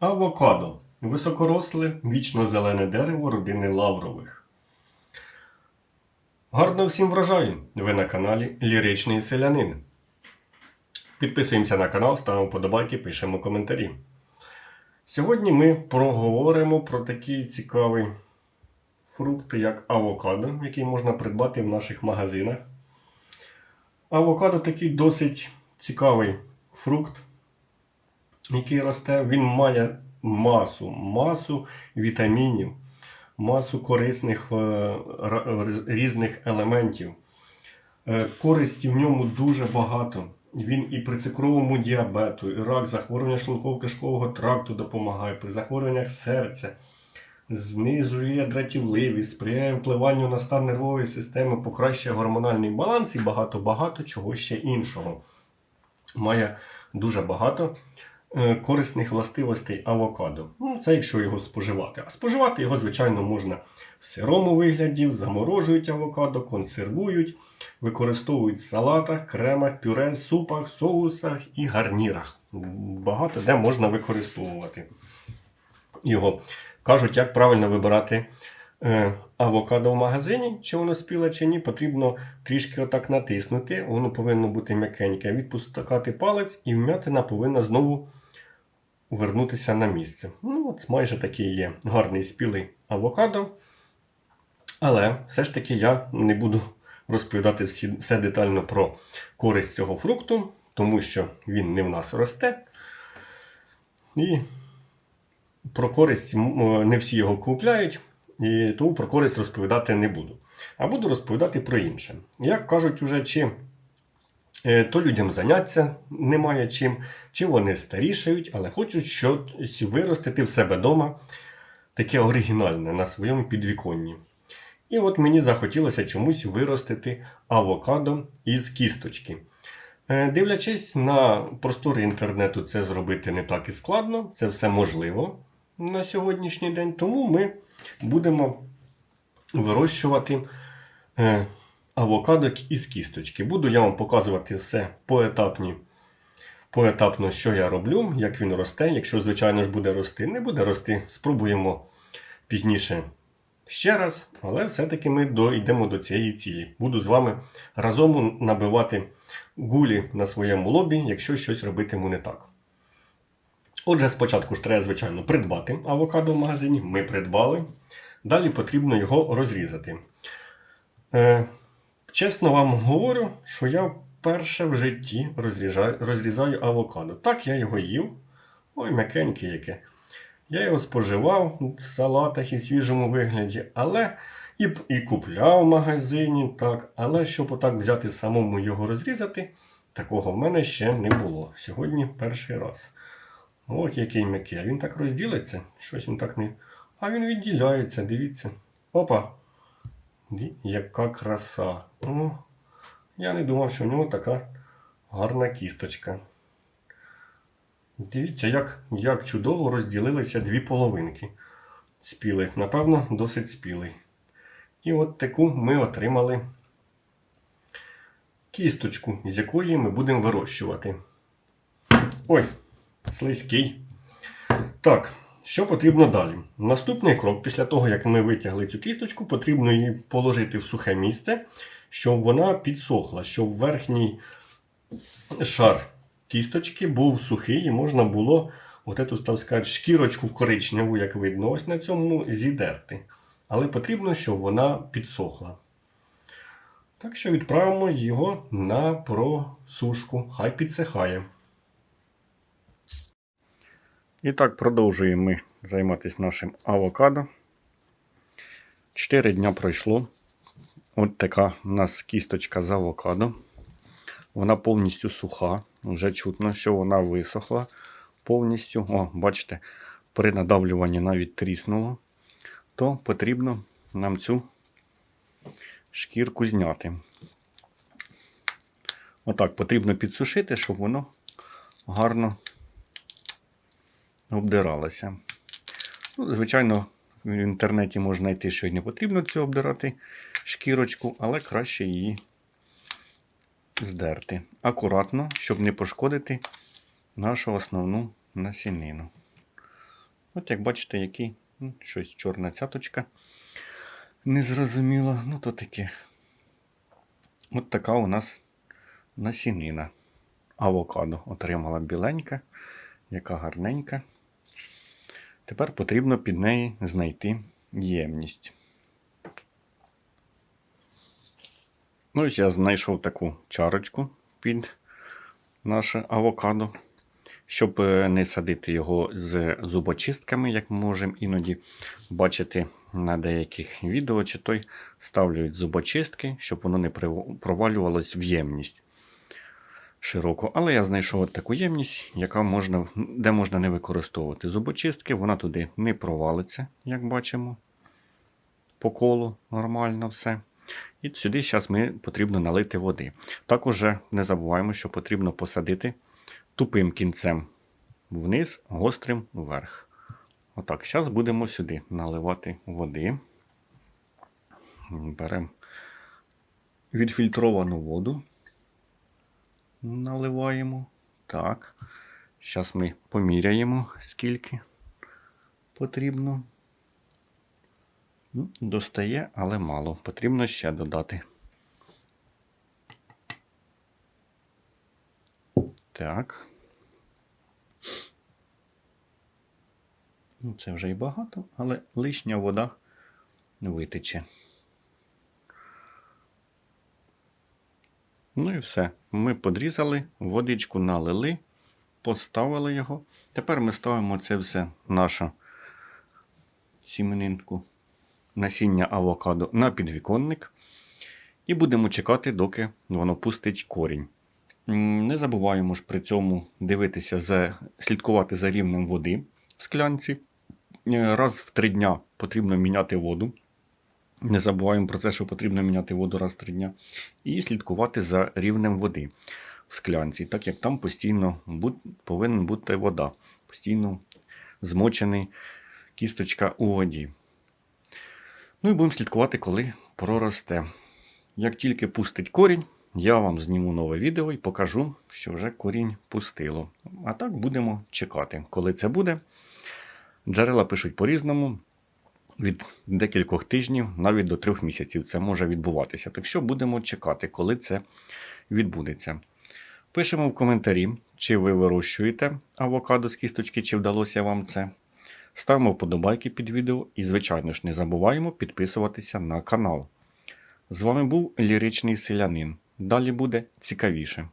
Авокадо високоросле, вічно зелене дерево родини лаврових. Гарно всім врожаю! Ви на каналі Ліричний Селянин. Підписуємося на канал, ставимо подобайки, пишемо коментарі. Сьогодні ми проговоримо про такий цікавий фрукт, як авокадо, який можна придбати в наших магазинах. Авокадо такий досить цікавий фрукт, який росте. Він має масу, масу вітамінів, масу корисних е, різних елементів. Е, Користі в ньому дуже багато. Він і при цукровому діабету, і рак, захворювання шлунково-кишкового тракту допомагає, при захворюваннях серця, знижує дратівливість, сприяє впливанню на стан нервової системи, покращує гормональний баланс і багато-багато чого ще іншого. Має дуже багато корисних властивостей авокадо. Ну, це якщо його споживати. А споживати його, звичайно, можна в сирому вигляді, заморожують авокадо, консервують, використовують в салатах, кремах, пюре, супах, соусах і гарнірах. Багато де можна використовувати його. Кажуть, як правильно вибирати е, авокадо в магазині, чи воно спіле, чи ні, потрібно трішки отак натиснути, воно повинно бути м'якеньке, відпускати палець, і вм'ятина повинна знову вернутися на місце. Ну, от майже такий є гарний спілий авокадо. Але все ж таки я не буду розповідати всі, все детально про користь цього фрукту, тому що він не в нас росте. І про користь не всі його купляють, і тому про користь розповідати не буду. А буду розповідати про інше. Як кажуть, уже чи то людям заняття немає чим, чи вони старішають, але хочуть щось виростити в себе вдома таке оригінальне на своєму підвіконні. І от мені захотілося чомусь виростити авокадо із кісточки. Е, Дивлячись на простори інтернету, це зробити не так і складно, це все можливо на сьогоднішній день. Тому ми будемо вирощувати е, авокадо із кісточки. Буду я вам показувати все поетапні, поетапно, що я роблю, як він росте. Якщо, звичайно ж, буде рости, не буде рости, спробуємо пізніше ще раз, але все-таки ми дійдемо до цієї цілі. Буду з вами разом набивати гулі на своєму лобі, якщо щось робитиму не так. Отже, спочатку ж треба, звичайно, придбати авокадо в магазині. Ми придбали. Далі потрібно його розрізати. Чесно вам говорю, що я вперше в житті розрізаю, розрізаю авокадо. Так, я його їв. Ой, м'якеньке яке. Я його споживав в салатах і свіжому вигляді, але і, і купляв в магазині, так, але щоб отак взяти самому його розрізати, такого в мене ще не було. Сьогодні перший раз. От який м'який. Він так розділиться. Щось він так не. А він відділяється, дивіться. Опа. Яка краса. О, я не думав, що в нього така гарна кісточка. Дивіться, як, як чудово розділилися дві половинки. Спілий. Напевно, досить спілий. І от таку ми отримали кісточку, з якої ми будемо вирощувати. Ой, слизький. Так, що потрібно далі? Наступний крок, після того, як ми витягли цю кісточку, потрібно її положити в сухе місце, щоб вона підсохла, щоб верхній шар кісточки був сухий і можна було от ету, так сказати, шкірочку коричневу, як видно, ось на цьому зідерти. Але потрібно, щоб вона підсохла. Так що відправимо його на просушку. Хай підсихає. І так продовжуємо ми займатися нашим авокадо. 4 дня пройшло. От така у нас кісточка з авокадо. Вона повністю суха. Вже чутно, що вона висохла повністю. О, бачите, при надавлюванні навіть тріснуло. То потрібно нам цю шкірку зняти. Отак потрібно підсушити, щоб воно гарно обдиралося. Ну, звичайно, в інтернеті можна знайти, що й не потрібно цю обдирати шкірочку, але краще її здерти. Акуратно, щоб не пошкодити нашу основну насінину. От як бачите, який м, щось чорна цяточка. Незрозуміло. Ну, то таке. От така у нас насінина. Авокадо отримала біленька, яка гарненька. Тепер потрібно під неї знайти ємність. Ну, ось я знайшов таку чарочку під наше авокадо. Щоб е, не садити його з зубочистками, як ми можемо іноді бачити на деяких відео, чи той ставлюють зубочистки, щоб воно не провалювалось в ємність широку. Але я знайшов таку ємність, яка можна, де можна не використовувати зубочистки, вона туди не провалиться, як бачимо. По колу нормально все. І сюди зараз ми потрібно налити води. Також не забуваємо, що потрібно посадити тупим кінцем вниз, гострим вверх. Отак, зараз будемо сюди наливати води. Беремо відфільтровану воду. Наливаємо. Так. Зараз ми поміряємо, скільки потрібно. Ну, Достає, але мало. Потрібно ще додати. Так. Ну, це вже і багато, але лишня вода витече. Ну і все. Ми подрізали, водичку налили, поставили його. Тепер ми ставимо це все нашу сіменинку насіння авокадо на підвіконник. І будемо чекати, доки воно пустить корінь. Не забуваємо ж при цьому дивитися, за, слідкувати за рівнем води в склянці. Е, Раз в три дня потрібно міняти воду. Не забуваємо про це, що потрібно міняти воду раз в три дня. І слідкувати за рівнем води в склянці, так як там постійно повинна бути вода. Постійно змочений кісточка у воді. Ну і будемо слідкувати, коли проросте. Як тільки пустить корінь, я вам зніму нове відео і покажу, що вже корінь пустило. А так будемо чекати, коли це буде. Джерела пишуть по-різному. Від декількох тижнів навіть до трьох місяців це може відбуватися. Так що будемо чекати, коли це відбудеться. Пишемо в коментарі, чи ви вирощуєте авокадо з кісточки, чи вдалося вам це. Ставимо вподобайки під відео і, звичайно ж, не забуваємо підписуватися на канал. З вами був Ліричний Селянин. Далі буде цікавіше.